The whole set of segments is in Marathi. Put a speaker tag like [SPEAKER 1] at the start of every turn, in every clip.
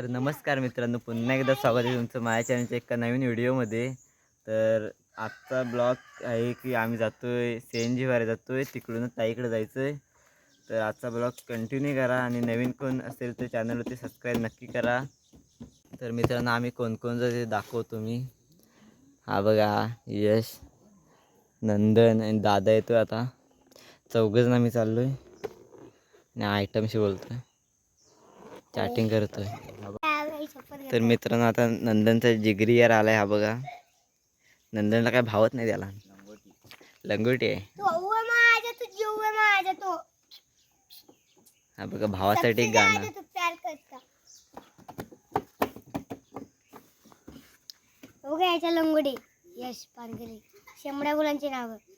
[SPEAKER 1] तर नमस्कार मित्रांनो पुन्हा एकदा स्वागत आहे तुमचं माझ्या चॅनलच्या एका नवीन व्हिडिओमध्ये तर आजचा ब्लॉग आहे की आम्ही जातो आहे सी एन जीवर जातो आहे तिकडूनच ताईकडे जायचं आहे तर आजचा ब्लॉग कंटिन्यू करा आणि नवीन कोण असेल तर चॅनलवरती सबस्क्राईब नक्की करा. तर मित्रांनो आम्ही कोणकोण ते दाखवतो मी. हा बघा यश नंदन आणि दादा येतो आता. चौघजण आम्ही चाललो आहे आणि आयटमशी बोलतो आहे चॅटिंग करतोय. तर मित्रांनो आता नंदनचा जिगरी यार आलाय हा बघा. नंदनला काय भावत नाही त्याला. लंगोटी आहे. हा बघा भावासाठी एक गाणं.
[SPEAKER 2] लंगोडी यश पारगरे शेंबड्या मुलांची नाव यश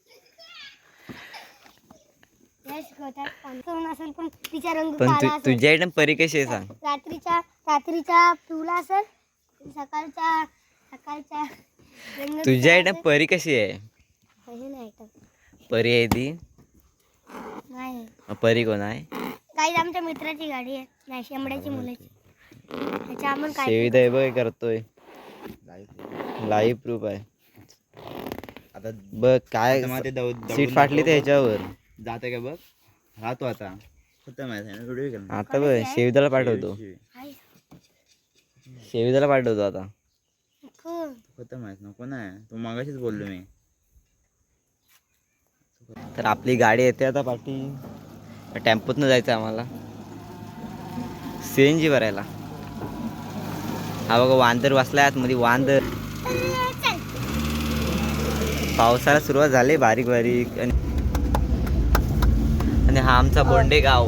[SPEAKER 2] गवतात पाणसवून असेल पण तिचा रंग
[SPEAKER 1] पण तू
[SPEAKER 2] काळा असेल.
[SPEAKER 1] तुझी आयटम परी कशी आहे सांग.
[SPEAKER 2] रात्रीच्या रात्रीच्या पिवला असेल सकाळच्या सकाळच्या रंग
[SPEAKER 1] तुझी आयटम परी कशी आहे?
[SPEAKER 2] नाही.
[SPEAKER 1] परी आहे ती?
[SPEAKER 2] नाही.
[SPEAKER 1] मग परी कोण आहे?
[SPEAKER 2] काही आमच्या मित्राची गाडी आहे. नाही शेंबड्याची मुलाची. त्याच्या आपण काय
[SPEAKER 1] बघ करतोय. लाईव्ह प्रूफ आहे.
[SPEAKER 3] आता
[SPEAKER 1] बघ काय सीट फाटली त्याच्यावर.
[SPEAKER 3] जाते का बघ? राहतो आता. होतं माहिती आहे ना? व्हिडिओ केला
[SPEAKER 1] आता बघ शेविदाला पाठवतो.
[SPEAKER 2] आहे.
[SPEAKER 1] शेविदाला पाठवतो आता.
[SPEAKER 3] होतं माहीत नको नाही तू मागाशीच बोललो मी.
[SPEAKER 1] तर आपली गाडी येते आता पाठी. टेम्पोतनं जायचं आम्हाला. सी एन जी भरायला. हा बघा वांदर बसलाय आतमध्ये वांदर. पावसाला सुरुवात झाली बारीक बारीक आणि आणि हा आमचा बोंडे गाव.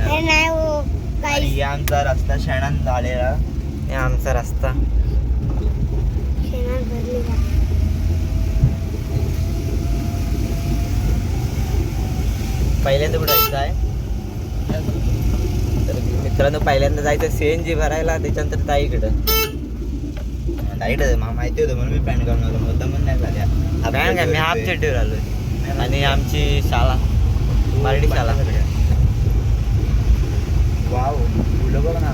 [SPEAKER 2] हो
[SPEAKER 3] आणि हे आमचा रस्ता शेणान झालेला.
[SPEAKER 1] हे आमचा रस्ता. पहिल्यांदा कुठं जायचं आहे? तर मित्रांनो पहिल्यांदा जायचं सी एन जी भरायला त्याच्यानंतर ताईकडं
[SPEAKER 3] लाइट माहिती होतं म्हणून मी पॅन्ट घालून आलो. मुद्दा पण नाही झाल्या.
[SPEAKER 1] काय मी हाफ चड्डीवर आलोय आणि आमची शाळा. मराठी शाळा
[SPEAKER 3] वाव फुलं बघ ना.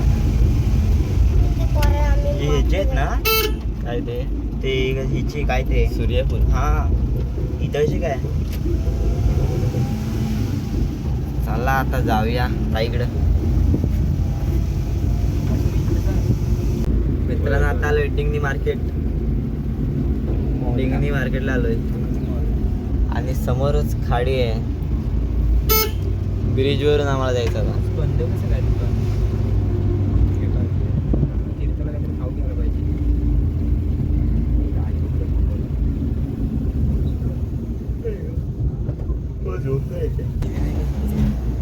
[SPEAKER 3] हे ह्याचे आहेत ना
[SPEAKER 1] काय ते
[SPEAKER 3] ते हिचे काय ते.
[SPEAKER 1] सूर्यफूल.
[SPEAKER 3] हा इथं काय?
[SPEAKER 1] चला आता जाऊया ताईकडं मित्रांनो आता आलोय डिंगनी मार्केट. डिंगनी मार्केटला आलोय. आणि समोरच खाडी आहे. ब्रिजवरून आम्हाला जायचं आता
[SPEAKER 3] बंद कसं काय दुकान? तीर्थला काहीतरी खाऊ घ्यायला पाहिजे.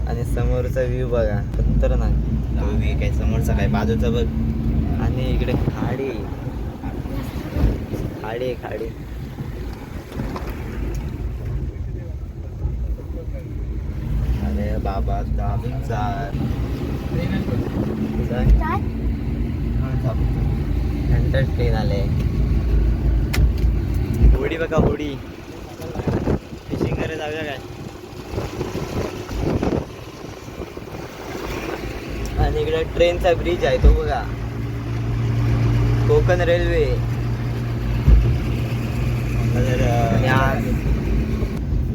[SPEAKER 1] आणि समोरचा व्ह्यू बघा. खतरनाक.
[SPEAKER 3] तो बी काय समोरचा काय बाजूचा बघ.
[SPEAKER 1] आणि इकडे खाडी. खाडी आहे, खाडी.
[SPEAKER 3] अरे बाबा दाबचा
[SPEAKER 2] जात.
[SPEAKER 1] नंतर ट्रेन आले. होडी बघा होडी. फिशिंग करायला जाऊया काय? आणि इकडे ट्रेनचा ब्रिज आहे तो बघा. कोकण रेल्वे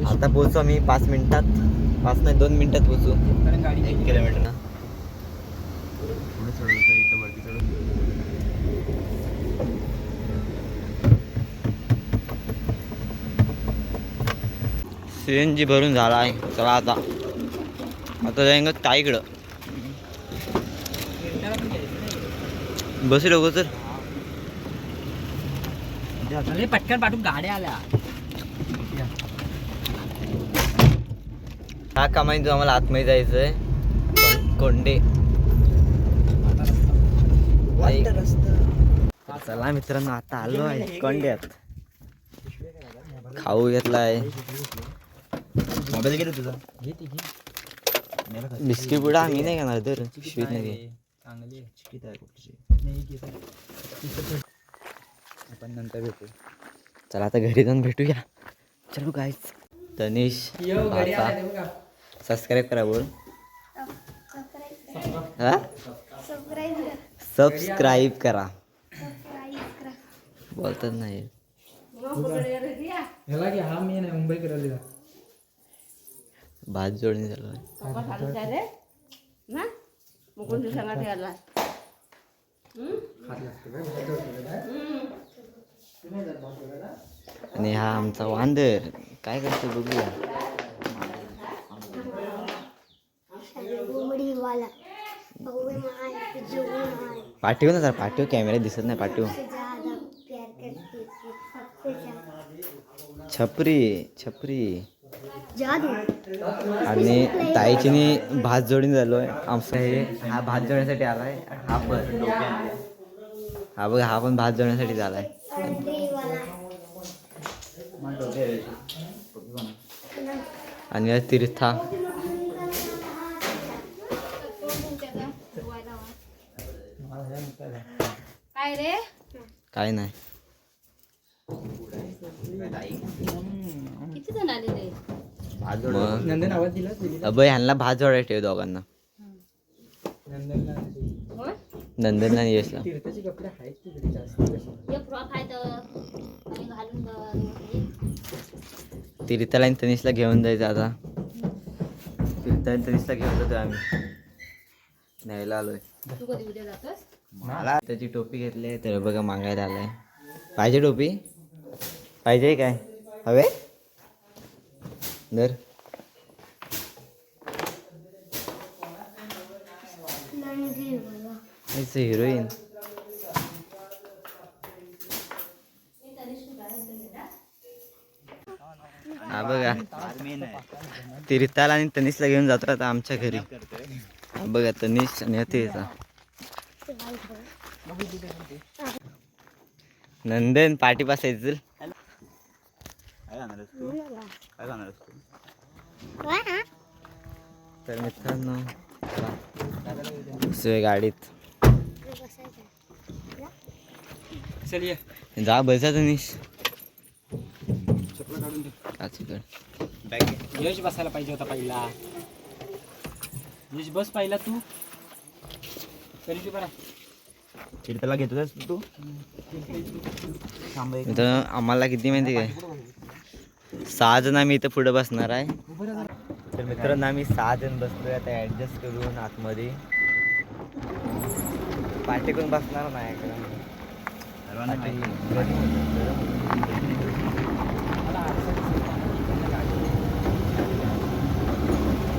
[SPEAKER 1] आता पोहोचू आम्ही पाच मिनिटात. पाच नाही दोन मिनिटात पोहोचू. एक किलोमीटर ना. सी एन जी भरून झाला आहे चला आता. आता जाईन ताईकडं. बसू लोक तर.
[SPEAKER 4] अरे पटकन पाठवून गाड्या आल्या.
[SPEAKER 1] हा कामाने तू आम्हाला आतमध्ये जायचं आहे कोंडे. चला मित्रांनो आता आलो आहे कोंड्यात. खाऊ घेतलाय.
[SPEAKER 3] मोबाईल गेलो तुझा?
[SPEAKER 1] बिस्किट पुडा आम्ही नाही घेणार तर नाही
[SPEAKER 3] आहे
[SPEAKER 4] आहे.
[SPEAKER 3] आपण नंतर भेटू.
[SPEAKER 1] चला आता घरी जाऊन भेटूया. चलो गाईच तनिष सबस्क्राईब करा बोल. हा?
[SPEAKER 2] सबस्क्राईब
[SPEAKER 1] करा. बोलतात नाही.
[SPEAKER 4] ह्याला की हा मी नाही मुंबई करायला
[SPEAKER 1] भात जोडणी झालो. आहे आणि हा आमचा वांदर. काय करतो बघूया. पाठीव ना जरा पाठीव कॅमेरा दिसत नाही पाठीव छपरी छपरी. आणि ताईचीनी भात जोडून झालोय. आमचा हे हा भात जोडण्यासाठी आलाय हा पण. हा बघ हा पण भात जोडण्यासाठी झालाय. आणि हा तीर्था.
[SPEAKER 5] काय रे?
[SPEAKER 1] काय नाही.
[SPEAKER 5] किती जण आलेले
[SPEAKER 1] मग?
[SPEAKER 4] नंदन आवाज दिला दिली
[SPEAKER 1] अभय ह्यांना भात जोडायला ठेव दोघांना.
[SPEAKER 4] नंदनला
[SPEAKER 5] होय?
[SPEAKER 1] नंदनला आणि यशला.
[SPEAKER 4] तीर्थाचे कपडे आहेत तिकडे जास्त.
[SPEAKER 5] एक फ्रॉक आहे तर. आणि घालून बघ.
[SPEAKER 1] तीर्थाला आणि तनिषला घेऊन जायचं आता. तीर्था आणि तनिषला घेऊन जातो आम्ही. न्यायला आलोय.
[SPEAKER 5] तू कधी उद्या जातोस?
[SPEAKER 1] मला त्याची टोपी घेतली तर बघा मागायला आलाय. पाहिजे टोपी? पाहिजे काय? हवे? दर हिरोईन हा बघा. तीर्थाला आणि तनिषला घेऊन जातो आता आमच्या घरी. बघा तनिष आणि अतिचा नंदन
[SPEAKER 3] तू? काय
[SPEAKER 2] हा?
[SPEAKER 1] तर मित्रांनो गाडीत.
[SPEAKER 2] बसायचं.
[SPEAKER 4] चल ये.
[SPEAKER 1] जा बसा
[SPEAKER 3] बॅग
[SPEAKER 4] यश बसायला पाहिजे होता पहिला. यश बस पाहिला तू. तरी तू बरा.
[SPEAKER 3] तीर्थला घेतो तू?
[SPEAKER 1] मित्रांनो आम्हाला किती माहिती काय सहा जण आम्ही इथं पुढे बसणार आहे. तर मित्रांनो आम्ही सहा जण बसलोय आता ऍडजस्ट करून आतमध्ये. पाठी करून बसणार नाही कारण
[SPEAKER 3] सर्वांना
[SPEAKER 1] पाठी
[SPEAKER 3] माहिती.
[SPEAKER 1] गरम होतं, गरम होतं.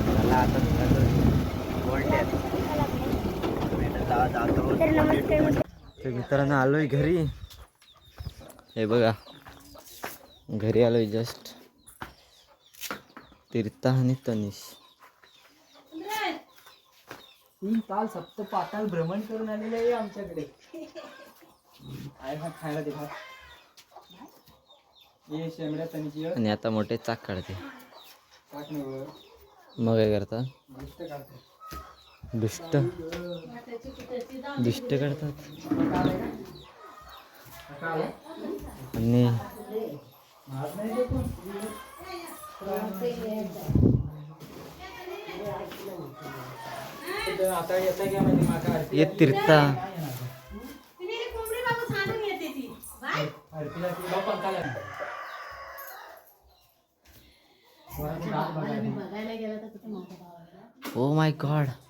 [SPEAKER 1] मला आता बोलते
[SPEAKER 3] जातो
[SPEAKER 2] तर
[SPEAKER 1] मित्रांनो आलोय घरी. हे बघा. घरी आलोय जस्ट तीर्था आणि तनिष.
[SPEAKER 4] तीन ताल सप्त पाताल भ्रमण करून आलेले आहे आमच्याकडे. आहे भात खायला दे भात. ये शेंबड्या तनिची
[SPEAKER 1] आणि आता मोठे चाक काढते.
[SPEAKER 4] टाक नाही
[SPEAKER 1] मग काय करतात
[SPEAKER 4] गोष्ट काढते.
[SPEAKER 1] दुष्ट. दुष्ट करतात. आणि
[SPEAKER 4] येत
[SPEAKER 5] नाही
[SPEAKER 1] ओ माय गॉड
[SPEAKER 5] आता